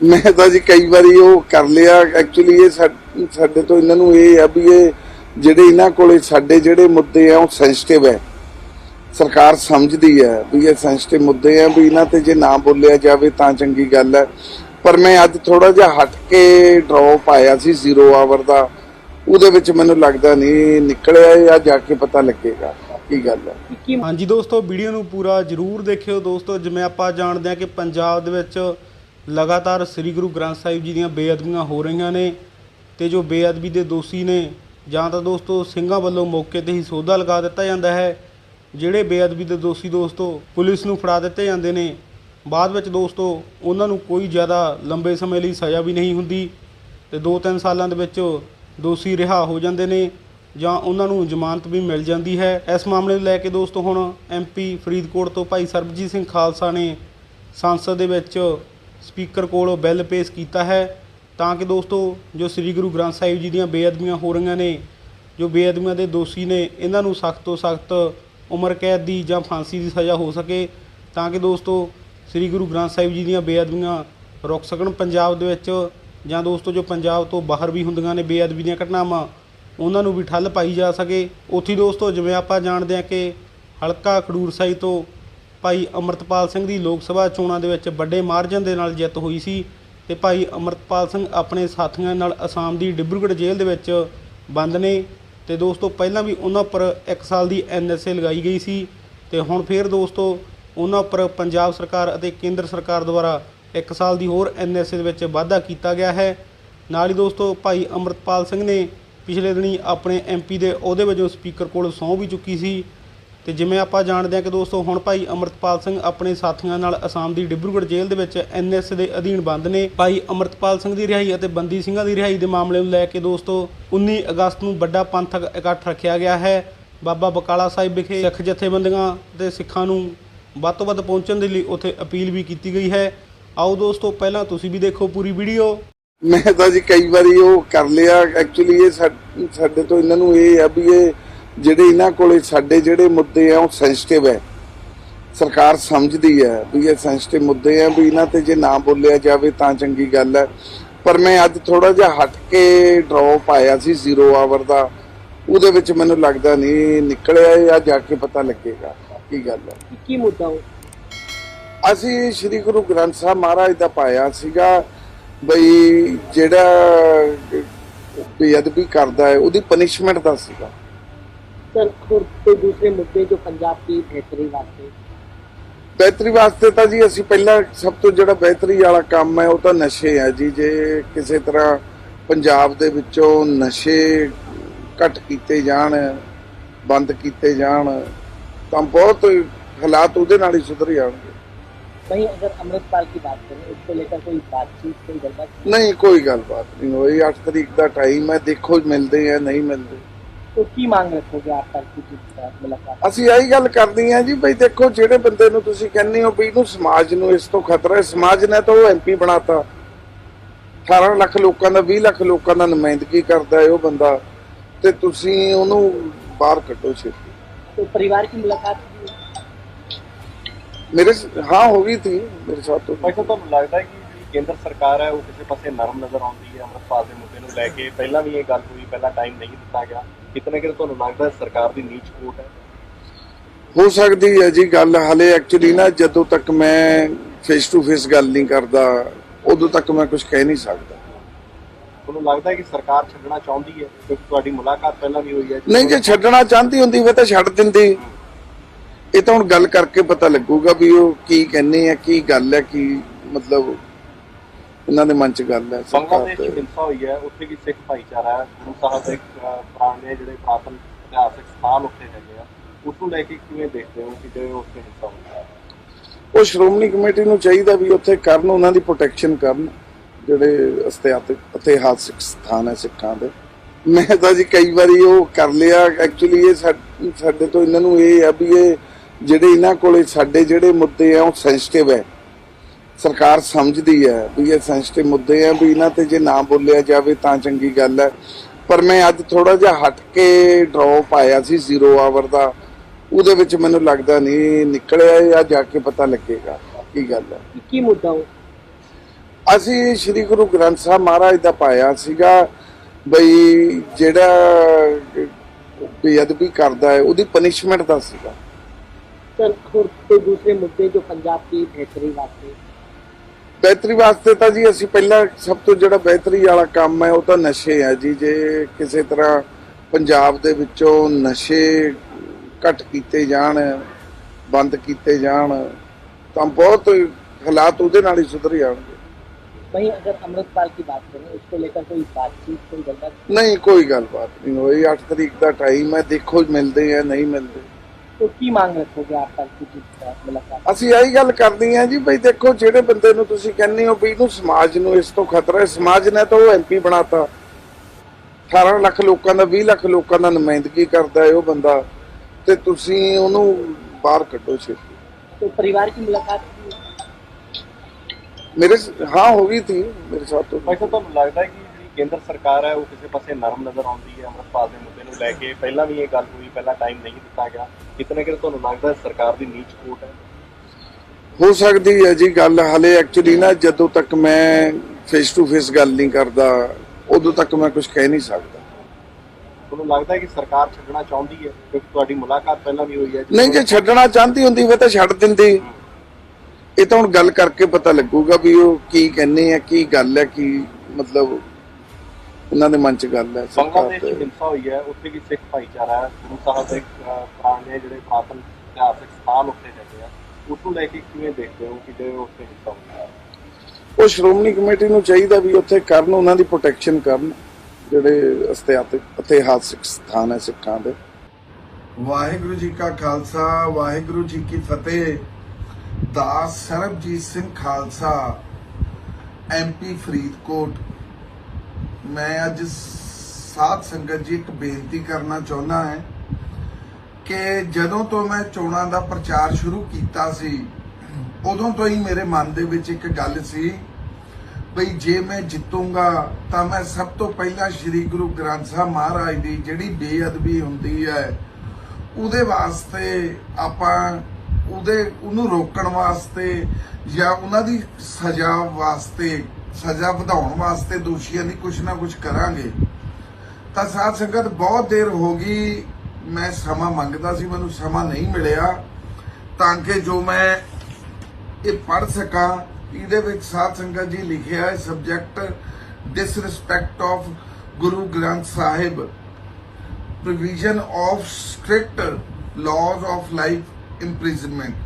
ਮੈਂ ਤਾਂ ਜੀ ਕਈ ਵਾਰੀ ਉਹ ਕਰ ਲਿਆ। ਐਕਚੁਅਲੀ ਇਹ ਸਾਡੇ ਤੋਂ ਇਹਨਾਂ ਨੂੰ ਇਹ ਆ ਵੀ ਇਹ ਜਿਹੜੇ ਇਹਨਾਂ ਕੋਲੇ ਸਾਡੇ ਜਿਹੜੇ ਮੁੱਦੇ ਆ, ਉਹ ਸੈਂਸਿਟਿਵ ਹੈ ਸਰਕਾਰ ਸਮਝਦੀ ਹੈ ਵੀ ਇਹ ਸੈਂਸਿਟਿਵ ਮੁੱਦੇ ਆ ਵੀ ਇਹਨਾਂ ਤੇ ਜੇ ਨਾ ਬੋਲਿਆ ਜਾਵੇ ਤਾਂ ਚੰਗੀ ਗੱਲ ਹੈ ਪਰ ਮੈਂ ਅੱਜ ਥੋੜਾ ਜਿਹਾ ਹਟ ਕੇ ਡ੍ਰੌਪ ਆਇਆ ਸੀ ਜ਼ੀਰੋ ਆਵਰ ਦਾ। ਉਹਦੇ ਵਿੱਚ ਮੈਨੂੰ ਲੱਗਦਾ ਨਹੀਂ ਨਿਕਲਿਆ ਜਾਂ ਜਾ ਕੇ ਪਤਾ ਲੱਗੇਗਾ ਕੀ ਗੱਲ ਹੈ ਹਾਂਜੀ ਦੋਸਤੋ, ਵੀਡੀਓ ਨੂੰ ਪੂਰਾ ਜਰੂਰ ਦੇਖਿਓ। ਦੋਸਤੋ, ਜਿਵੇਂ ਆਪਾਂ ਜਾਣਦੇ ਹਾਂ ਕਿ ਪੰਜਾਬ ਦੇ ਵਿੱਚ ਲਗਾਤਾਰ ਸ੍ਰੀ ਗੁਰੂ ਗ੍ਰੰਥ ਸਾਹਿਬ ਜੀ ਦੀਆਂ ਬੇਅਦਬੀਆਂ ਹੋ ਰਹੀਆਂ ਨੇ ਤੇ ਜੋ ਬੇਅਦਬੀ ਦੇ ਦੋਸ਼ੀ ਨੇ, ਜਾਂ ਤਾਂ ਦੋਸਤੋ ਸਿੰਘਾਂ ਵੱਲੋਂ ਮੌਕੇ ਤੇ ਹੀ ਸੋਧਾ ਲਗਾ ਦਿੱਤਾ ਜਾਂਦਾ ਹੈ, ਜਿਹੜੇ ਬੇਅਦਬੀ ਦੇ ਦੋਸ਼ੀ ਦੋਸਤੋ ਪੁਲਿਸ ਨੂੰ ਫੜਾ ਦਿੱਤੇ ਜਾਂਦੇ ਨੇ, ਬਾਅਦ ਵਿੱਚ ਦੋਸਤੋ ਉਹਨਾਂ ਨੂੰ ਕੋਈ ਜ਼ਿਆਦਾ ਲੰਬੇ ਸਮੇਂ ਲਈ ਸਜ਼ਾ ਵੀ ਨਹੀਂ ਹੁੰਦੀ, ਤੇ 2-3 ਸਾਲਾਂ ਦੇ ਵਿੱਚ ਦੋਸ਼ੀ ਰਿਹਾ ਹੋ ਜਾਂਦੇ ਨੇ, ਜਾਂ ਉਹਨਾਂ ਨੂੰ ਜ਼ਮਾਨਤ ਵੀ ਮਿਲ ਜਾਂਦੀ ਹੈ। ਇਸ ਮਾਮਲੇ ਨੂੰ ਲੈ ਕੇ ਦੋਸਤੋ ਹੁਣ ਐਮਪੀ ਫਰੀਦਕੋਟ ਤੋਂ ਭਾਈ ਸਰਬਜੀਤ ਸਿੰਘ ਖਾਲਸਾ ਨੇ ਸੰਸਦ ਦੇ ਵਿੱਚ ਸਪੀਕਰ ਕੋਲ ਬਿੱਲ ਪੇਸ਼ ਕੀਤਾ ਹੈ, ਤਾਂ ਕਿ ਦੋਸਤੋ, ਜੋ ਸ੍ਰੀ ਗੁਰੂ ਗ੍ਰੰਥ ਸਾਹਿਬ ਜੀ ਦੀਆਂ ਬੇਅਦਬੀਆਂ ਹੋ ਰਹੀਆਂ ਨੇ, ਜੋ ਬੇਅਦਬੀਆਂ ਦੇ ਦੋਸ਼ੀ ਨੇ, ਇਹਨਾਂ ਨੂੰ ਸਖਤ ਤੋਂ ਸਖਤ ਉਮਰ ਕੈਦ ਦੀ ਜਾਂ ਫਾਂਸੀ ਦੀ ਸਜ਼ਾ ਹੋ ਸਕੇ, ਤਾਂ ਕਿ ਦੋਸਤੋ, ਸ੍ਰੀ ਗੁਰੂ ਗ੍ਰੰਥ ਸਾਹਿਬ ਜੀ ਦੀਆਂ ਬੇਅਦਬੀਆਂ ਰੁਕ ਸਕਣ ਪੰਜਾਬ ਦੇ ਵਿੱਚ, ਜਾਂ ਦੋਸਤੋ, ਜੋ ਪੰਜਾਬ ਤੋਂ ਬਾਹਰ ਵੀ ਹੁੰਦੀਆਂ ਨੇ ਬੇਅਦਬੀ ਦੀਆਂ ਘਟਨਾਵਾਂ, ਉਹਨਾਂ ਨੂੰ ਵੀ ਠੱਲ ਪਾਈ ਜਾ ਸਕੇ। ਉੱਥੇ ਦੋਸਤੋ, ਜਿਵੇਂ ਆਪਾਂ ਜਾਣਦੇ ਹਾਂ ਕਿ ਹਲਕਾ ਖਡੂਰ ਸਾਹਿਬ ਤੋਂ ਭਾਈ ਅਮਰਤਪਾਲ ਸਿੰਘ ਦੀ ਲੋਕ ਸਭਾ ਚੋਣਾਂ ਦੇ ਵਿੱਚ ਵੱਡੇ ਮਾਰਜਨ ਦੇ ਨਾਲ ਜਿੱਤ ਹੋਈ ਸੀ ਤੇ ਭਾਈ ਅਮਰਤਪਾਲ ਸਿੰਘ ਆਪਣੇ ਸਾਥੀਆਂ ਨਾਲ ਅਸਾਮ ਦੀ ਡਿਬਰੂਗੜ੍ਹ ਜੇਲ੍ਹ ਦੇ ਵਿੱਚ ਬੰਦ ਨੇ ਤੇ ਦੋਸਤੋ ਪਹਿਲਾਂ ਵੀ ਉਹਨਾਂ ਉੱਪਰ 1 ਸਾਲ ਦੀ ਐਨਐਸਏ ਲਗਾਈ ਗਈ ਸੀ ਤੇ ਹੁਣ ਫੇਰ ਦੋਸਤੋ ਉਹਨਾਂ ਉੱਪਰ ਪੰਜਾਬ ਸਰਕਾਰ ਅਤੇ ਕੇਂਦਰ ਸਰਕਾਰ ਦੁਆਰਾ 1 ਸਾਲ ਦੀ ਹੋਰ ਐਨਐਸਏ ਦੇ ਵਿੱਚ ਵਾਧਾ ਕੀਤਾ ਗਿਆ ਹੈ। ਨਾਲ ਹੀ ਦੋਸਤੋ ਭਾਈ ਅਮਰਤਪਾਲ ਸਿੰਘ ਨੇ ਪਿਛਲੇ ਦਿਨੀ ਆਪਣੇ ਐਮਪੀ ਦੇ ਅਹੁਦੇ ਵਜੋਂ ਸਪੀਕਰ ਕੋਲ ਸਹੁੰ ਵੀ ਚੁੱਕੀ ਸੀ। ਤੇ ਜਿਵੇਂ ਆਪਾਂ ਜਾਣਦੇ ਹਾਂ ਕਿ ਦੋਸਤੋ, ਹੁਣ ਭਾਈ ਅਮਰਤਪਾਲ ਸਿੰਘ ਆਪਣੇ ਸਾਥੀਆਂ ਨਾਲ ਅਸਾਮ ਦੀ ਡਿਬਰੂਗੜ੍ਹ ਜੇਲ੍ਹ ਦੇ ਵਿੱਚ ਐਨਐਸ ਦੇ ਅਧੀਨ ਬੰਦ ਨੇ। ਭਾਈ ਅਮਰਤਪਾਲ ਸਿੰਘ ਦੀ ਰਿਹਾਈ ਅਤੇ ਬੰਦੀ ਸਿੰਘਾਂ ਦੀ ਰਿਹਾਈ ਦੇ ਮਾਮਲੇ ਨੂੰ ਲੈ ਕੇ ਦੋਸਤੋ 19 ਅਗਸਤ ਨੂੰ ਵੱਡਾ ਪੰਥਕ ਇਕੱਠ ਰੱਖਿਆ ਗਿਆ ਹੈ। ਬਾਬਾ ਬਕਾਲਾ ਸਾਹਿਬ ਵਿਖੇ ਸਿੱਖ ਜਥੇਬੰਦੀਆਂ ਤੇ ਸਿੱਖਾਂ ਨੂੰ ਵੱਧ ਤੋਂ ਵੱਧ ਪਹੁੰਚਣ ਦੇ ਲਈ ਉੱਥੇ ਅਪੀਲ ਵੀ ਕੀਤੀ ਗਈ ਹੈ। ਆਓ ਦੋਸਤੋ, ਪਹਿਲਾਂ ਤੁਸੀਂ ਵੀ ਦੇਖੋ ਪੂਰੀ ਵੀਡੀਓ। ਮੈਂ ਤਾਂ ਜੀ ਕਈ ਵਾਰੀ ਉਹ ਕਰ ਲਿਆ। ਐਕਚੁਅਲੀ ਇਹ ਸਾਡੇ ਤੋਂ ਇਹਨਾਂ ਨੂੰ ਇਹ ਆ ਵੀ ਇਹ ਜਿਹੜੇ ਇਹਨਾਂ ਕੋਲੇ ਸਾਡੇ ਜਿਹੜੇ ਮੁੱਦੇ ਆ ਉਹ ਸੈਂਸਿਟਿਵ ਹੈ ਸਰਕਾਰ ਸਮਝਦੀ ਹੈ ਵੀ ਇਹ ਸੈਂਸਿਟਿਵ ਮੁੱਦੇ ਆ ਵੀ ਇਹਨਾਂ ਤੇ ਜੇ ਨਾ ਬੋਲਿਆ ਜਾਵੇ ਤਾਂ ਚੰਗੀ ਗੱਲ ਹੈ ਪਰ ਮੈਂ ਅੱਜ ਥੋੜਾ ਜਿਹਾ ਹਟ ਕੇ ਡ੍ਰੌਪ ਆਇਆ ਸੀ ਜ਼ੀਰੋ ਆਵਰ ਦਾ। ਉਹਦੇ ਵਿੱਚ ਮੈਨੂੰ ਲੱਗਦਾ ਨਹੀਂ ਨਿਕਲਿਆ ਇਹ ਆ ਜਾ ਕੇ ਪਤਾ ਲੱਗੇਗਾ ਕੀ ਗੱਲ ਹੈ ਕੀ ਮੁੱਦਾ ਉਹ? ਅਸੀਂ ਸ੍ਰੀ ਗੁਰੂ ਗ੍ਰੰਥ ਸਾਹਿਬ ਮਹਾਰਾਜ ਦਾ ਪਾਇਆ ਸੀਗਾ ਬਈ ਜਿਹੜਾ ਬੇਅਦਬੀ ਕਰਦਾ ਹੈ ਉਹਦੀ ਪਨਿਸ਼ਮੈਂਟ ਦਾ ਸੀਗਾ। ਸਰ ਹੋਰ ਕੋਈ ਦੂਸਰੇ ਮੁੱਦੇ ਜੋ ਪੰਜਾਬ ਦੀ ਬਿਹਤਰੀ ਵਾਸਤੇ ਬਿਹਤਰੀ ਵਾਸਤੇ ਤਾਂ ਜੀ ਅਸੀਂ ਪਹਿਲਾਂ ਸਭ ਤੋਂ ਜਿਹੜਾ ਬਿਹਤਰੀ ਵਾਲਾ ਕੰਮ ਹੈ ਉਹ ਤਾਂ ਨਸ਼ੇ ਹੈ ਜੀ ਜੇ ਕਿਸੇ ਤਰ੍ਹਾਂ ਪੰਜਾਬ ਦੇ ਵਿੱਚੋਂ ਨਸ਼ੇ ਘਟ ਕੀਤੇ ਜਾਣ ਬੰਦ ਕੀਤੇ ਜਾਣ ਤਾਂ ਬਹੁਤ ਹਾਲਾਤ ਉਹਦੇ ਨਾਲ ਹੀ ਸੁਧਰ ਜਾਣਗੇ वहीं अगर अमृतपाल की बात करें उसको लेकर कोई बातचीत कोई गलबात ਨਹੀਂ ਕੋਈ ਗੱਲਬਾਤ ਨਹੀਂ ਹੋਈ 8 ਤਰੀਕ ਦਾ ਟਾਈਮ ਹੈ ਦੇਖੋ ਮਿਲਦੇ ਆ ਨਹੀਂ ਮਿਲਦੇ तो की मांग रखोगे आप कल की जिस साथ मुलाकात ਅਸੀਂ ਆਹੀ ਗੱਲ ਕਰਨੀ ਆ ਜੀ ਬਈ ਦੇਖੋ ਜਿਹੜੇ ਬੰਦੇ ਨੂੰ ਤੁਸੀਂ ਕਹਿੰਦੇ ਹੋ ਵੀ ਇਹਨੂੰ ਸਮਾਜ ਨੂੰ ਇਸ ਤੋਂ ਖਤਰਾ ਹੈ ਸਮਾਜ ਨੇ ਤਾਂ ਉਹ ਐਮਪੀ ਬਣਾਤਾ 18 ਲੱਖ ਲੋਕਾਂ ਦਾ 20 ਲੱਖ ਲੋਕਾਂ ਦਾ ਨੁਮਾਇੰਦਗੀ ਕਰਦਾ ਹੈ ਉਹ ਬੰਦਾ ਤੇ ਤੁਸੀਂ ਉਹਨੂੰ ਬਾਹਰ ਕੱਢੋ ਛੇਤੀ तो परिवार की मुलाकात की ਮੇਰੇ ਸ- ਹਾਂ ਹੋ ਗਈ ਥੀ ਮੇਰੇ ਸਾਥ ਤੋਂ ਭਾਈ ਸਾਹਿਬ ਤੁਹਾਨੂੰ ਲੱਗਦਾ ਹੈ ਕਿ ਜਿਹੜੀ ਕੇਂਦਰ ਸਰਕਾਰ ਹੈ ਉਹ ਕਿਸੇ ਪਾਸੇ ਨਰਮ ਨਜ਼ਰ ਆਉਂਦੀ ਹੈ ਅੰਮ੍ਰਿਤਪਾਲ ਦੇ ਮੁੱਦੇ ਨੂੰ ਲੈ ਕੇ ਪਹਿਲਾਂ ਵੀ ਇਹ ਗੱਲ ਹੋਈ ਪਹਿਲਾਂ ਟਾਈਮ ਨਹੀਂ ਦਿੱਤਾ ਗਿਆ। ਕਿਤਨੇ ਕਿ ਤੁਹਾਨੂੰ ਲੱਗਦਾ ਸਰਕਾਰ ਦੀ ਨੀਚ ਕੋਟ ਹੈ? ਹੋ ਸਕਦੀ ਹੈ ਜੀ ਗੱਲ ਹਾਲੇ ਐਕਚੁਅਲੀ ਨਾ ਜਦੋਂ ਤੱਕ ਮੈਂ ਫੇਸ ਟੂ ਫੇਸ ਗੱਲ ਨਹੀਂ ਕਰਦਾ ਉਦੋਂ ਤੱਕ ਮੈਂ ਕੁਝ ਕਹਿ ਨਹੀਂ ਸਕਦਾ। ਤੁਹਾਨੂੰ ਲੱਗਦਾ ਹੈ ਕਿ ਸਰਕਾਰ ਛੱਡਣਾ ਚਾਹੁੰਦੀ ਹੈ? ਕਿਉਂਕਿ ਤੁਹਾਡੀ ਮੁਲਾਕਾਤ ਪਹਿਲਾਂ ਵੀ ਹੋਈ ਹੈ। ਨਹੀਂ ਜੇ ਛੱਡਣਾ ਚਾਹੁੰਦੀ ਹੁੰਦੀ ਫਿਰ ਤਾਂ ਛੱਡ ਦਿੰਦੀ। ਇਹ ਤਾਂ ਹੁਣ ਗੱਲ ਕਰਕੇ ਪਤਾ ਲੱਗੂਗਾ ਵੀ ਉਹ ਕੀ ਕਹਿੰਦੇ ਆ ਕੀ ਗੱਲ ਹੈ ਕੀ ਮਤਲਬ ਇਹਨਾਂ ਦੇ ਮਨ 'ਚ ਗੱਲ ਹੈ ਸਰਕਾਰ ਬੰਗਲਾਦੇਸ਼ ਤੇ। ਦੀ ਹਿੰਸਾ ਹੋਈ ਹੈ ਉੱਥੇ ਵੀ ਸਿੱਖ ਭਾਈਚਾਰਾ ਹੈ। ਗੁਰੂ ਸਾਹਿਬ ਦੇ ਅਹ, ਪੁਰਾਣੇ ਜਿਹੜੇ ਪ੍ਰਾਤਨ ਇਤਿਹਾਸਕ ਸਥਾਨ ਉੱਥੇ ਹੈਗੇ ਆ। ਉਸ ਨੂੰ ਲੈ ਕੇ ਕਿਵੇਂ ਦੇਖਦੇ ਹੋ ਕਿ ਜੇ ਉੱਥੇ ਹਿੰਸਾ ਹੋਈ ਹੈ? ਉਹ ਸ਼੍ਰੋਮਣੀ ਕਮੇਟੀ ਨੂੰ ਚਾਹੀਦਾ ਵੀ ਉੱਥੇ ਕਰਨ ਉਹਨਾਂ ਦੀ ਪ੍ਰੋਟੈਕਸ਼ਨ ਕਰਨ ਜਿਹੜੇ ਇਤਿਹਾਸਕ ਇਤਿਹਾਸਕ ਸਥਾਨ ਹੈ ਸਿੱਖਾਂ ਦੇ। ਮੈਂ ਤਾਂ ਜੀ ਕਈ ਵਾਰੀ ਉਹ ਕਰ ਲਿਆ ਐਕਚੁਅਲੀ ਇਹ ਸਾਡੇ ਤੋਂ ਇਹਨਾਂ ਨੂੰ ਇਹ ਆ ਵੀ ਇਹ ਜਿਹੜੇ ਇਹਨਾਂ ਕੋਲੇ ਸਾਡੇ ਜਿਹੜੇ ਮੁੱਦੇ ਆ ਉਹ ਸੈਂਸਿਟਿਵ ਹੈ। ਸਰਕਾਰ ਸਮਝਦੀ ਹੈ ਵੀ ਇਹ ਸੈਂਸਿਟਿਵ ਮੁੱਦੇ ਆ ਵੀ ਇਹਨਾਂ ਤੇ ਜੇ ਨਾ ਬੋਲਿਆ ਜਾਵੇ ਤਾਂ ਚੰਗੀ ਗੱਲ ਹੈ। ਪਰ ਮੈਂ ਅੱਜ ਥੋੜਾ ਜਿਹਾ ਹਟ ਕੇ ਡ੍ਰੌਪ ਆਇਆ ਸੀ 0 ਆਵਰ ਦਾ। ਉਹਦੇ ਵਿੱਚ ਮੈਨੂੰ ਲੱਗਦਾ ਨਹੀਂ ਨਿਕਲਿਆ ਜਾਂ ਜਾ ਕੇ ਪਤਾ ਲੱਗੇਗਾ ਕੀ ਗੱਲ ਹੈ। ਕੀ ਮੁੱਦਾ ਉਹ? ਅਸੀਂ ਸ੍ਰੀ ਗੁਰੂ ਗ੍ਰੰਥ ਸਾਹਿਬ ਮਹਾਰਾਜ ਦਾ ਪਾਇਆ ਸੀਗਾ ਬਈ ਜਿਹੜਾ ਬੇਅਦਬੀ ਕਰਦਾ ਹੈ ਉਹਦੀ ਪਨਿਸ਼ਮੈਂਟ ਦਾ ਸੀਗਾ। ਸਰ ਹੋਰ ਦੂਸਰੇ ਮੁੱਦੇ ਜੋ ਪੰਜਾਬ ਦੀ ਬਿਹਤਰੀ ਵਾਸਤੇ ਬਿਹਤਰੀ ਵਾਸਤੇ ਤਾਂ ਜੀ ਅਸੀਂ ਪਹਿਲਾਂ ਸਭ ਤੋਂ ਜਿਹੜਾ ਬਿਹਤਰੀ ਵਾਲਾ ਕੰਮ ਹੈ ਉਹ ਤਾਂ ਨਸ਼ੇ ਹੈ ਜੀ ਜੇ ਕਿਸੇ ਤਰ੍ਹਾਂ ਪੰਜਾਬ ਦੇ ਵਿੱਚੋਂ ਨਸ਼ੇ ਘੱਟ ਕੀਤੇ ਜਾਣ ਬੰਦ ਕੀਤੇ ਜਾਣ ਤਾਂ ਬਹੁਤ ਹਾਲਾਤ ਉਹਦੇ ਨਾਲ ਹੀ ਸੁਧਰ ਜਾਣਗੇ वहीं अगर अमृतपाल की बात करें उसको लेकर कोई बातचीत कोई गलबात ਨਹੀਂ ਕੋਈ ਗੱਲਬਾਤ ਨਹੀਂ ਹੋਈ 8 ਤਰੀਕ ਦਾ ਟਾਈਮ ਹੈ ਦੇਖੋ ਮਿਲਦੇ ਆ ਨਹੀਂ ਮਿਲਦੇ तो की मांग रखोगे आप कल की जीत का मुलाकात ਅਸੀਂ ਇਹੀ ਗੱਲ ਕਰਦੇ ਹਾਂ ਜੀ ਬਈ ਦੇਖੋ ਜਿਹੜੇ ਬੰਦੇ ਨੂੰ ਤੁਸੀਂ ਕਹਿੰਦੇ ਹੋ ਵੀ ਇਹਨੂੰ ਸਮਾਜ ਨੂੰ ਇਸ ਤੋਂ ਖਤਰਾ ਹੈ ਸਮਾਜ ਨੇ ਤਾਂ ਉਹ ਐਮਪੀ ਬਣਾਤਾ 18 ਲੱਖ ਲੋਕਾਂ ਦਾ 20 ਲੱਖ ਲੋਕਾਂ ਦਾ ਨੁਮਾਇੰਦਗੀ ਕਰਦਾ ਹੈ ਉਹ ਬੰਦਾ ਤੇ ਤੁਸੀਂ ਉਹਨੂੰ ਬਾਹਰ ਕੱਢੋ ਛੇਤੀ तो परिवार की मुलाकात की ਮੇਰੇ ਸ- ਹਾਂ ਹੋ ਗਈ ਥੀ ਮੇਰੇ ਸਾਥ ਤੋਂ ਭਾਈ ਸਾਹਿਬ ਤੁਹਾਨੂੰ ਲੱਗਦਾ ਹੈ ਕਿ ਜਿਹੜੀ ਕੇਂਦਰ ਸਰਕਾਰ ਹੈ ਉਹ ਕਿਸੇ ਪਾਸੇ ਨਰਮ ਨਜ਼ਰ ਆਉਂਦੀ ਹੈ ਅੰਮ੍ਰਿਤਪਾਲ ਦੇ ਮੁੱਦੇ ਨੂੰ ਲੈ ਕੇ। ਪਹਿਲਾਂ ਵੀ ਇਹ ਗੱਲ ਹੋਈ ਪਹਿਲਾਂ ਟਾਈਮ ਨਹੀਂ ਦਿੱਤਾ ਗਿਆ। ਕਿਤਨੇ ਕਿ ਤੁਹਾਨੂੰ ਲੱਗਦਾ ਹੈ ਸਰਕਾਰ ਦੀ ਨੀਚ ਕੋਟ ਹੈ? ਹੋ ਸਕਦੀ ਹੈ ਜੀ ਗੱਲ। ਹਲੇ ਐਕਚੁਅਲੀ ਨਾ ਜਦੋਂ ਤੱਕ ਮੈਂ ਫੇਸ ਟੂ ਫੇਸ ਗੱਲ ਨਹੀਂ ਕਰਦਾ ਉਦੋਂ ਤੱਕ ਮੈਂ ਕੁਝ ਕਹਿ ਨਹੀਂ ਸਕਦਾ। ਤੁਹਾਨੂੰ ਲੱਗਦਾ ਹੈ ਕਿ ਸਰਕਾਰ ਛੱਡਣਾ ਚਾਹੁੰਦੀ ਹੈ? ਕਿਉਂਕਿ ਤੁਹਾਡੀ ਮੁਲਾਕਾਤ ਪਹਿਲਾਂ ਵੀ ਹੋਈ ਹੈ। ਨਹੀਂ ਜੇ ਛੱਡਣਾ ਚਾਹੁੰਦੀ ਹੁੰਦੀ ਉਹ ਤਾਂ ਛੱਡ ਦਿੰਦੀ। ਇਹ ਤਾਂ ਹੁਣ ਗੱਲ ਕਰਕੇ ਪਤਾ ਲੱਗੂਗਾ ਵੀ ਉਹ ਕੀ ਕਹਿੰਦੇ ਆ ਕੀ ਗੱਲ ਹੈ ਕੀ ਮਤਲਬ ਉਹਨਾਂ ਦੇ ਮਨ 'ਚ ਗੱਲ ਹੈ ਸਰਕਾਰ ਬੰਗਲਾਦੇਸ਼ ਤੇ। ਚ ਹਿੰਸਾ ਹੋਈ ਹੈ ਉੱਥੇ ਵੀ ਸਿੱਖ ਭਾਈਚਾਰਾ ਹੈ। ਗੁਰੂ ਸਾਹਿਬ ਦੇ ਅਹ, ਪੁਰਾਣੇ ਜਿਹੜੇ ਪ੍ਰਾਤਨ ਇਤਿਹਾਸਕ ਸਥਾਨ ਉੱਥੇ ਹੈਗੇ ਆ। ਉਸ ਨੂੰ ਲੈ ਕੇ ਕਿਵੇਂ ਦੇਖਦੇ ਹੋ ਕਿ ਜੇ ਉੱਥੇ ਹਿੰਸਾ ਹੋਈ ਹੈ? ਉਹ ਸ਼੍ਰੋਮਣੀ ਕਮੇਟੀ ਨੂੰ ਚਾਹੀਦਾ ਵੀ ਉੱਥੇ ਕਰਨ ਉਹਨਾਂ ਦੀ ਪ੍ਰੋਟੈਕਸ਼ਨ ਕਰਨ ਜਿਹੜੇ ਇਤਿਹਾਸਕ ਇਤਿਹਾਸਕ ਸਥਾਨ ਹੈ ਸਿੱਖਾਂ ਦੇ। ਵਾਹਿਗੁਰੂ ਜੀ ਕਾ ਖਾਲਸਾ ਵਾਹਿਗੁਰੂ ਜੀ ਕੀ ਫਤਿਹ। ਦਾਸ ਸਰਬਜੀਤ ਸਿੰਘ ਖਾਲਸਾ ਐਮਪੀ ਫਰੀਦਕੋਟ। ਮੈਂ ਅੱਜ ਸਾਧ ਸੰਗਤ ਜੀ ਇੱਕ ਬੇਨਤੀ ਕਰਨਾ ਚਾਹੁੰਦਾ ਹਾਂ ਕਿ ਜਦੋਂ ਤੋਂ ਮੈਂ ਚੋਣਾਂ ਦਾ ਪ੍ਰਚਾਰ ਸ਼ੁਰੂ ਕੀਤਾ ਸੀ, ਉਦੋਂ ਤੋਂ ਹੀ ਮੇਰੇ ਮਨ ਦੇ ਵਿੱਚ ਇੱਕ ਗੱਲ ਸੀ ਬਈ ਜੇ ਮੈਂ ਜਿੱਤੂੰਗਾ ਤਾਂ ਮੈਂ ਸਭ ਤੋਂ ਪਹਿਲਾਂ ਸ੍ਰੀ ਗੁਰੂ ਗ੍ਰੰਥ ਸਾਹਿਬ ਮਹਾਰਾਜ ਦੀ ਜਿਹੜੀ ਬੇਅਦਬੀ ਹੁੰਦੀ ਹੈ, ਉਹਦੇ ਵਾਸਤੇ ਆਪਾਂ ਉਹਦੇ, ਉਹਨੂੰ ਰੋਕਣ ਵਾਸਤੇ ਜਾਂ ਉਹਨਾਂ ਦੀ ਸਜ਼ਾ ਵਾਸਤੇ ਸਜ਼ਾ ਵਧਾਉਣ ਵਾਸਤੇ ਦੋਸ਼ੀਆਂ ਦੀ ਕੁਝ ਨਾ ਕੁਝ ਕਰਾਂਗੇ। ਤਾਂ ਸਾਧ ਸੰਗਤ, ਬਹੁਤ ਦੇਰ ਹੋ ਗਈ। ਮੈਂ ਸਮਾਂ ਮੰਗਦਾ ਸੀ, ਮੈਨੂੰ ਸਮਾਂ ਨਹੀਂ ਮਿਲਿਆ। ਤਾਂ ਕਿ ਜੋ ਮੈਂ ਇਹ ਪੜ੍ਹ ਸਕਾਂ, ਇਹਦੇ ਵਿੱਚ ਸਾਧ ਸੰਗਤ ਜੀ ਲਿਖਿਆ ਹੈ subject disrespect of Guru Granth Sahib. Provision of strict laws of life imprisonment.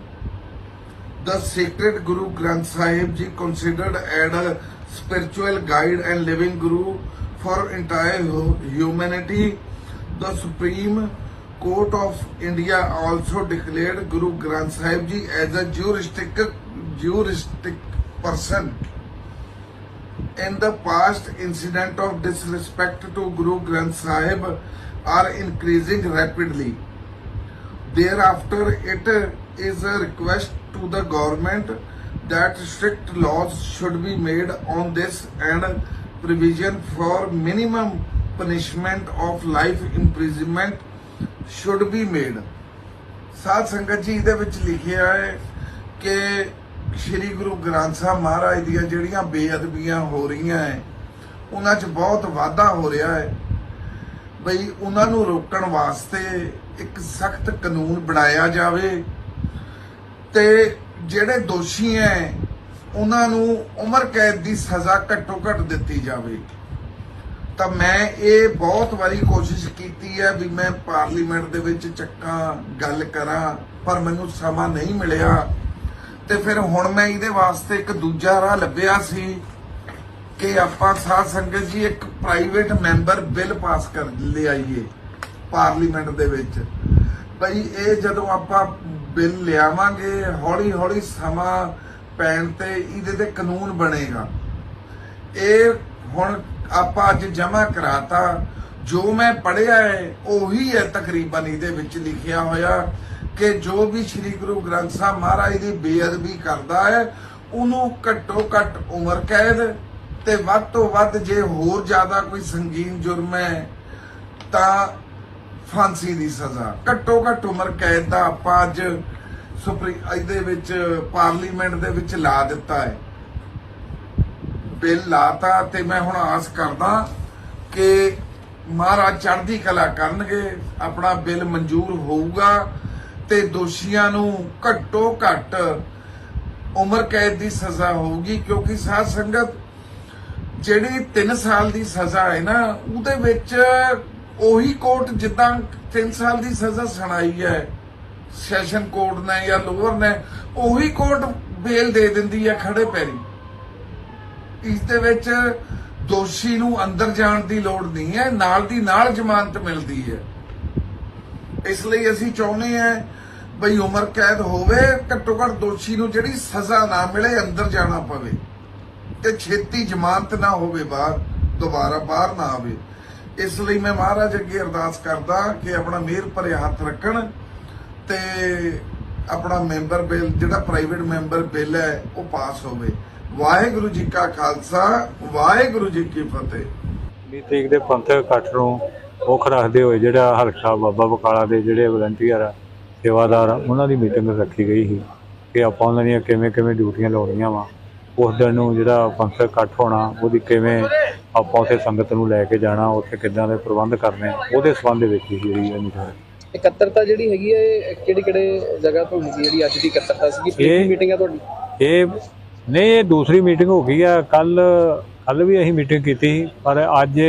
The sacred Guru Granth Sahib Ji considered as a spiritual guide and living Guru for entire humanity. The Supreme Court of India also declared Guru Granth Sahib Ji as a juristic, juristic person. In the past, incident of disrespect to Guru Granth Sahib are increasing rapidly. Thereafter, it is a request to the government that strict laws should be made on this and provision for minimum punishment of life imprisonment should be made. ਸਾਧ ਸੰਗਤ ਜੀ ਇਹਦੇ ਵਿੱਚ ਲਿਖਿਆ ਹੈ ਕਿ ਸ੍ਰੀ ਗੁਰੂ ਗ੍ਰੰਥ ਸਾਹਿਬ ਮਹਾਰਾਜ ਦੀਆਂ ਜਿਹੜੀਆਂ ਬੇਅਦਬੀਆਂ ਹੋ ਰਹੀਆਂ ਹੈ ਉਹਨਾਂ 'ਚ ਬਹੁਤ ਵਾਧਾ ਹੋ ਰਿਹਾ ਹੈ ਬਈ ਉਹਨਾਂ ਨੂੰ ਰੋਕਣ ਵਾਸਤੇ ਇੱਕ ਸਖਤ ਕਾਨੂੰਨ ਬਣਾਇਆ ਜਾਵੇ ਤੇ ਜਿਹੜੇ ਦੋਸ਼ੀ ਹੈ ਉਹਨਾਂ ਨੂੰ ਉਮਰ ਕੈਦ ਦੀ ਸਜ਼ਾ ਘੱਟੋ ਘੱਟ ਦਿੱਤੀ ਜਾਵੇ। ਤਾਂ ਮੈਂ ਇਹ ਬਹੁਤ ਵਾਰੀ ਕੋਸ਼ਿਸ਼ ਕੀਤੀ ਹੈ ਵੀ ਮੈਂ ਪਾਰਲੀਮੈਂਟ ਦੇ ਵਿੱਚ ਚੱਕਾਂ, ਗੱਲ ਕਰਾਂ, ਪਰ ਮੈਨੂੰ ਸਮਾਂ ਨਹੀਂ ਮਿਲਿਆ। ਤੇ ਫਿਰ ਹੁਣ ਮੈਂ ਇਹਦੇ ਵਾਸਤੇ ਇੱਕ ਦੂਜਾ ਰਾਹ ਲੱਭਿਆ ਸੀ ਕਿ ਆਪਾਂ ਸਾਧ ਸੰਗਤ ਜੀ ਇੱਕ ਪ੍ਰਾਈਵੇਟ ਮੈਂਬਰ ਬਿੱਲ ਪਾਸ ਕਰ ਲਿਆਈਏ ਪਾਰਲੀਮੈਂਟ ਦੇ ਵਿੱਚ। ਭਈ ਇਹ ਜਦੋਂ ਆਪਾਂ ਬਿੱਲ ਲਿਆਵਾਂਗੇ ਹੌਲੀ ਹੌਲੀ ਸਮਾਂ ਪੈਣ ਤੇ ਇਹਦੇ ਤੇ ਕਾਨੂੰਨ ਬਣੇਗਾ। ਇਹ ਹੁਣ ਆਪਾਂ ਅੱਜ ਜਮ੍ਹਾਂ ਕਰਾਤਾ। ਜੋ ਮੈਂ ਪੜਿਆ ਹੈ, ਉਹੀ ਹੈ ਤਕਰੀਬਨ ਇਹਦੇ ਵਿੱਚ ਲਿਖਿਆ ਹੋਇਆ ਕਿ ਜੋ ਵੀ ਸ੍ਰੀ ਗੁਰੂ ਗ੍ਰੰਥ ਸਾਹਿਬ ਮਹਾਰਾਜ ਦੀ ਬੇਅਦਬੀ ਕਰਦਾ ਹੈ, ਉਹਨੂੰ ਘੱਟੋ ਘੱਟ ਉਮਰ ਕੈਦ ਤੇ ਵੱਧ ਤੋਂ ਵੱਧ ਜੇ ਹੋਰ ਜ਼ਿਆਦਾ ਕੋਈ ਸੰਗੀਨ ਜੁਰਮ ਹੈ, ਤਾਂ ਫਾਂਸੀ ਦੀ ਸਜ਼ਾ। ਘੱਟੋ ਘੱਟ ਉਮਰ ਕੈਦ ਦਾ ਆਪਾਂ ਅੱਜ ਸੁਪਰੀ ਇਹਦੇ ਵਿੱਚ, ਪਾਰਲੀਮੈਂਟ ਦੇ ਵਿੱਚ ਲਾ ਦਿੱਤਾ ਹੈ। ਬਿੱਲ ਲਾਤਾ ਤੇ ਮੈਂ ਹੁਣ ਆਸ ਕਰਦਾ ਕਿ ਮਹਾਰਾਜ ਚੜ੍ਹਦੀ ਕਲਾ ਕਰਨਗੇ, ਆਪਣਾ ਬਿੱਲ ਮਨਜ਼ੂਰ ਹੋਊਗਾ ਤੇ ਦੋਸ਼ੀਆਂ ਨੂੰ ਘੱਟੋ ਘੱਟ ਉਮਰ ਕੈਦ ਦੀ ਸਜ਼ਾ ਹੋਊਗੀ, ਕਿਉਂਕਿ ਸਾਧ ਸੰਗਤ ਜਿਹੜੀ 3 ਸਾਲ ਦੀ ਸਜ਼ਾ ਹੈ ਨਾ, ਉਹਦੇ ਵਿੱਚ ਉਹੀ ਕੋਰਟ ਜਿੱਦਾਂ 3 ਸਾਲ ਦੀ ਸਜ਼ਾ ਸੁਣਾਈ ਹੈ, ਸੈਸ਼ਨ ਕੋਰਟ ਨੇ ਜਾਂ ਲੋਅਰ ਨੇ, ਉਹੀ ਕੋਰਟ ਬੇਲ ਦੇ ਦਿੰਦੀ ਹੈ ਖੜੇ ਪੈਰੀ। ਇਸ ਦੇ ਵਿੱਚ ਦੋਸ਼ੀ ਨੂੰ ਅੰਦਰ ਜਾਣ ਦੀ ਲੋੜ ਨਹੀਂ ਹੈ, ਨਾਲ ਦੀ ਨਾਲ ਜ਼ਮਾਨਤ ਮਿਲਦੀ ਹੈ। ਇਸ ਲਈ ਅਸੀਂ ਚਾਹੁੰਦੇ ਹਾਂ ਬਈ ਉਮਰ ਕੈਦ ਹੋਵੇ, ਘੱਟੋ ਘੱਟ ਦੋਸ਼ੀ ਨੂੰ ਜਿਹੜੀ ਸਜ਼ਾ ਨਾ ਮਿਲੇ, ਅੰਦਰ ਜਾਣਾ ਪਵੇ। ਤੇ ਛੇਤੀ ਜ਼ਮਾਨਤ ਨਾ ਹੋਵੇ ਬਾਹਰ, ਦੁਬਾਰਾ ਬਾਹਰ ਨਾ ਆਵੇ। ਇਸ ਲਈ ਮੈਂ ਮਹਾਰਾਜ ਅੱਗੇ ਅਰਦਾਸ ਕਰਦਾ ਕਿ ਆਪਣਾ ਮਿਹਰ ਭਰਿਆ ਹੱਥ ਰੱਖਣ ਤੇ ਆਪਣਾ ਮੈਂਬਰ ਬਿੱਲ, ਜਿਹੜਾ ਪ੍ਰਾਈਵੇਟ ਮੈਂਬਰ ਬਿੱਲ ਹੈ, ਉਹ ਪਾਸ ਹੋਵੇ। ਵਾਹਿਗੁਰੂ ਜੀ ਕਾ ਖਾਲਸਾ, ਵਾਹਿਗੁਰੂ ਜੀ ਕੀ ਫਤਿਹ। ਵੀਹ ਤਰੀਕ ਦੇ ਪੰਥਕ ਇਕੱਠ ਨੂੰ ਮੁੱਖ ਰੱਖਦੇ ਹੋਏ ਜਿਹੜਾ ਹਲਕਾ ਬਾਬਾ ਬਕਾਲਾ ਦੇ ਜਿਹੜੇ ਵਲੰਟੀਅਰ ਆ, ਸੇਵਾਦਾਰ ਆ, ਉਹਨਾਂ ਦੀ ਮੀਟਿੰਗ ਰੱਖੀ ਗਈ ਸੀ ਕਿ ਆਪਾਂ ਉਹਨਾਂ ਦੀਆਂ ਕਿਵੇਂ ਕਿਵੇਂ ਡਿਊਟੀਆਂ ਲਾਉਣੀਆਂ ਵਾ। ਉਸ ਦਿਨ ਨੂੰ ਜਿਹੜਾ ਪੰਥਕ ਇਕੱਠ ਹੋਣਾ, ਉਹਦੀ ਕਿਵੇਂ ਆਪਾਂ ਉੱਥੇ ਸੰਗਤ ਨੂੰ ਲੈ ਕੇ ਜਾਣਾ ਉੱਥੇ ਕਿੱਦਾਂ ਦੇ ਪ੍ਰਬੰਧ ਕਰਨੇ ਉਹਦੇ ਸੰਬੰਧ ਵਿੱਚ ਹੀ ਜਿਹੜੀ ਇਹ ਮੀਟਿੰਗ ਇਕੱਤਰਤਾ ਜਿਹੜੀ ਹੈਗੀ ਹੈ ਇਹ ਕਿਹੜੀ ਕਿਹੜੇ ਜਗ੍ਹਾ ਤੋਂ ਹੈਗੀ ਜਿਹੜੀ ਅੱਜ ਦੀ ਇਕੱਤਰਤਾ ਸੀਗੀ ਪਹਿਲੀ ਮੀਟਿੰਗ ਹੈ ਤੁਹਾਡੀ? ਇਹ ਨਹੀਂ ਇਹ ਦੂਸਰੀ ਮੀਟਿੰਗ ਹੋ ਗਈ ਆ। ਕੱਲ ਕੱਲ ਵੀ ਅਸੀਂ ਮੀਟਿੰਗ ਕੀਤੀ ਸੀ ਪਰ ਅੱਜ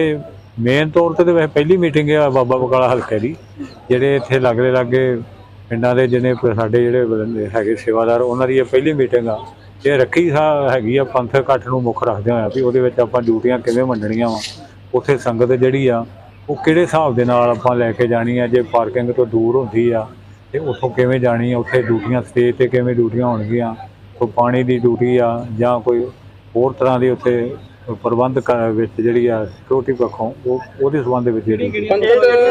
ਮੇਨ ਤੌਰ ਤੇ ਵੈਸੇ ਪਹਿਲੀ ਮੀਟਿੰਗ ਆ ਬਾਬਾ ਬਕਾਲਾ ਹਲਕੇ ਦੀ ਜਿਹੜੇ ਇੱਥੇ ਲੱਗਦੇ ਲਾਗੇ ਪਿੰਡਾਂ ਦੇ ਜਿਹਨੇ ਸਾਡੇ ਜਿਹੜੇ ਹੈਗੇ ਸੇਵਾਦਾਰ ਉਹਨਾਂ ਦੀ ਇਹ ਪਹਿਲੀ ਮੀਟਿੰਗ ਆ। ਇਹ ਰੱਖੀ ਸਾ- ਹੈਗੀ ਆ ਪੰਥਕ ਇਕੱਠ ਨੂੰ ਮੁੱਖ ਰੱਖਦੇ ਹੋਇਆ ਵੀ ਉਹਦੇ ਵਿੱਚ ਆਪਾਂ ਡਿਊਟੀਆਂ ਕਿਵੇਂ ਵੰਡਣੀਆਂ ਵਾ ਉੱਥੇ ਸੰਗਤ ਜਿਹੜੀ ਆ ਉਹ ਕਿਹੜੇ ਹਿਸਾਬ ਦੇ ਨਾਲ ਆਪਾਂ ਲੈ ਕੇ ਜਾਣੀ ਆ ਜੇ ਪਾਰਕਿੰਗ ਤੋਂ ਦੂਰ ਹੁੰਦੀ ਆ ਤੇ ਉੱਥੋਂ ਕਿਵੇਂ ਜਾਣੀ ਆ ਉੱਥੇ ਡਿਊਟੀਆਂ ਸਟੇਜ ਤੇ ਕਿਵੇਂ ਡਿਊਟੀਆਂ ਹੋਣਗੀਆਂ ਕੋਈ ਪਾਣੀ ਦੀ ਡਿਊਟੀ ਆ ਜਾਂ ਕੋਈ ਹੋਰ ਤਰ੍ਹਾਂ ਦੀ ਉੱਥੇ ਪ੍ਰਬੰਧ ਕ- ਵਿੱਚ ਜਿਹੜੀ ਆ ਸਿਕਿਉਰਿਟੀ ਪੱਖੋਂ ਉਹ ਉਹਦੇ ਸੰਬੰਧ ਵਿੱਚ ਜਿਹੜੀ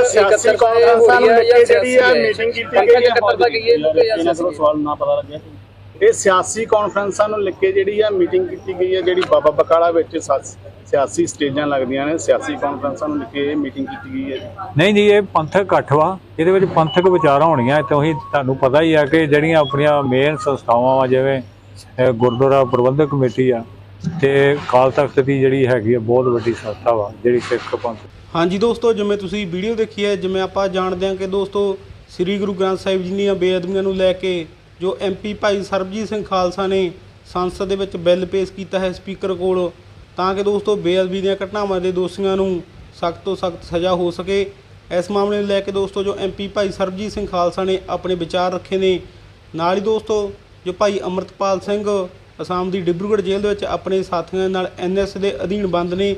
ਸਿਆਸੀ ਕਾਨਫਰੰਸਾਂ ਹੋ ਨੂੰ ਜਿਹੜੀ ਆ? ਮੀਟਿੰਗ ਕੀਤੀ ਗਈ ਹੈ ਇਕੱਤਰਤਾ ਗਈ ਹੈ ਜਾਂ? ਸਿਆਸੀ ਸਵਾਲ ਨਾ ਪਤਾ ਲੱਗਿਆ। ਇਹ ਸਿਆਸੀ ਕਾਨਫਰੰਸਾਂ ਨੂੰ ਲੈ ਕੇ ਜਿਹੜੀ ਆ ਮੀਟਿੰਗ ਕੀਤੀ ਗਈ ਹੈ ਜਿਹੜੀ ਬਾਬਾ ਬਕਾਲਾ ਵਿੱਚ ਸਿਆਸੀ ਸਟੇਜਾਂ ਲੱਗਦੀਆਂ ਨੇ ਸਿਆਸੀ ਕਾਨਫਰੰਸਾਂ ਨੂੰ ਲੈ ਕੇ ਇਹ ਮੀਟਿੰਗ ਕੀਤੀ ਗਈ ਹੈ ਨਹੀਂ ਜੀ ਇਹ ਪੰਥਕ ਇਕੱਠ ਵਾ ਇਹਦੇ ਵਿੱਚ ਪੰਥਕ ਵਿਚਾਰਾਂ ਹੋਣੀਆਂ ਤੇ ਉਹੀ ਤੁਹਾਨੂੰ ਪਤਾ ਹੀ ਆ ਕਿ ਜਿਹੜੀਆਂ ਆਪਣੀਆਂ ਮੇਨ ਸੰਸਥਾਵਾਂ ਵਾ ਜਿਵੇਂ ਗੁਰਦੁਆਰਾ ਪ੍ਰਬੰਧਕ ਕਮੇਟੀ ਆ ਤੇ ਕਾਲ ਤਖਤ ਦੀ ਜਿਹੜੀ ਹੈਗੀ ਆ ਬਹੁਤ ਵੱਡੀ ਸੰਸਥਾ ਵਾ ਜਿਹੜੀ ਸਿੱਖ ਪੰਥ। ਹਾਂਜੀ ਦੋਸਤੋ ਜਿਵੇਂ ਤੁਸੀਂ ਵੀਡੀਓ ਦੇਖੀ ਹੈ ਜਿਵੇਂ ਆਪਾਂ ਜਾਣਦੇ ਹਾਂ ਕਿ ਦੋਸਤੋ ਸ੍ਰੀ ਗੁਰੂ ਗ੍ਰੰਥ ਸਾਹਿਬ ਜੀ ਦੀਆਂ ਬੇਅਦਬੀਆਂ ਨੂੰ ਲੈ ਕੇ ਜੋ ਐਮਪੀ ਭਾਈ ਸਰਬਜੀਤ ਸਿੰਘ ਖਾਲਸਾ ਨੇ ਸੰਸਦ ਦੇ ਵਿੱਚ ਬਿੱਲ ਪੇਸ਼ ਕੀਤਾ ਹੈ ਸਪੀਕਰ ਕੋਲ, ਤਾਂ ਕਿ ਦੋਸਤੋ ਬੇਅਦਬੀ ਦੀਆਂ ਘਟਨਾਵਾਂ ਦੇ ਦੋਸ਼ੀਆਂ ਨੂੰ ਸਖਤ ਤੋਂ ਸਖਤ ਸਜ਼ਾ ਹੋ ਸਕੇ। ਇਸ ਮਾਮਲੇ ਨੂੰ ਲੈ ਕੇ ਦੋਸਤੋ ਜੋ ਐਮਪੀ ਭਾਈ ਸਰਬਜੀਤ ਸਿੰਘ ਖਾਲਸਾ ਨੇ ਆਪਣੇ ਵਿਚਾਰ ਰੱਖੇ ਨੇ, ਨਾਲ ਹੀ ਦੋਸਤੋ ਜੋ ਭਾਈ ਅਮਰਤਪਾਲ ਸਿੰਘ ਅਸਾਮ ਦੀ ਡਿਬਰੂਗੜ੍ਹ ਜੇਲ੍ਹ ਦੇ ਵਿੱਚ ਆਪਣੇ ਸਾਥੀਆਂ ਨਾਲ ਐਨਐਸ ਦੇ ਅਧੀਨ ਬੰਦ ਨੇ,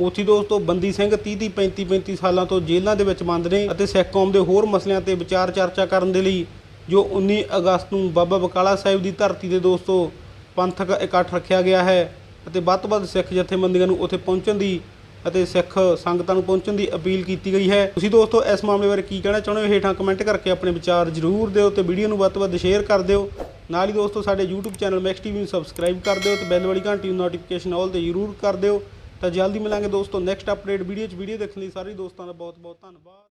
ਉੱਥੇ ਦੋਸਤੋ ਬੰਦੀ ਸਿੰਘ 30 30 35 35 ਸਾਲਾਂ ਤੋਂ ਜੇਲ੍ਹਾਂ ਦੇ ਵਿੱਚ ਬੰਦ ਨੇ ਅਤੇ ਸਿੱਖ ਕੌਮ ਦੇ ਹੋਰ ਮਸਲਿਆਂ ਤੇ ਵਿਚਾਰ ਚਰਚਾ ਕਰਨ ਦੇ ਲਈ ਜੋ 19 ਅਗਸਤ ਨੂੰ ਬਾਬਾ ਬਕਾਲਾ ਸਾਹਿਬ ਦੀ ਧਰਤੀ ਤੇ ਦੋਸਤੋ ਪੰਥਕ ਇਕੱਠ ਰੱਖਿਆ ਗਿਆ ਹੈ ਅਤੇ ਵੱਧ ਤੋਂ ਵੱਧ ਸਿੱਖ ਜਥੇਬੰਦੀਆਂ ਨੂੰ ਉੱਥੇ ਪਹੁੰਚਣ ਦੀ ਅਤੇ ਸਿੱਖ ਸੰਗਤਾਂ ਨੂੰ ਪਹੁੰਚਣ ਦੀ ਅਪੀਲ ਕੀਤੀ ਗਈ ਹੈ। ਤੁਸੀਂ ਦੋਸਤੋ ਇਸ ਮਾਮਲੇ ਬਾਰੇ ਕੀ ਕਹਿਣਾ ਚਾਹੁੰਦੇ ਹੋ? ਹੇਠਾਂ ਕਮੈਂਟ ਕਰਕੇ ਆਪਣੇ ਵਿਚਾਰ ਜ਼ਰੂਰ ਦਿਓ ਤੇ ਵੀਡੀਓ ਨੂੰ ਵੱਧ ਤੋਂ ਵੱਧ ਸ਼ੇਅਰ ਕਰ ਦਿਓ। ਨਾਲ ਹੀ ਦੋਸਤੋ ਸਾਡੇ YouTube ਚੈਨਲ ਮੈਕਸ ਟੀਵੀ ਨੂੰ ਸਬਸਕ੍ਰਾਈਬ ਕਰ ਦਿਓ ਤੇ ਬੈਲ ਵਾਲੀ ਘੰਟੀ ਨੂੰ ਨੋਟੀਫਿਕੇਸ਼ਨ ਆਲ ਤੇ ਜ਼ਰੂਰ ਕਰ ਦਿਓ। ਤਾਂ ਜਲਦੀ ਮਿਲਾਂਗੇ ਦੋਸਤੋ ਨੈਕਸਟ ਅਪਡੇਟ ਵੀਡੀਓ 'ਚ। ਵੀਡੀਓ ਦੇਖਣ ਲਈ ਸਾਰੇ ਦੋਸਤਾਂ ਦਾ ਬਹੁਤ ਬਹੁਤ ਧੰਨਵਾਦ।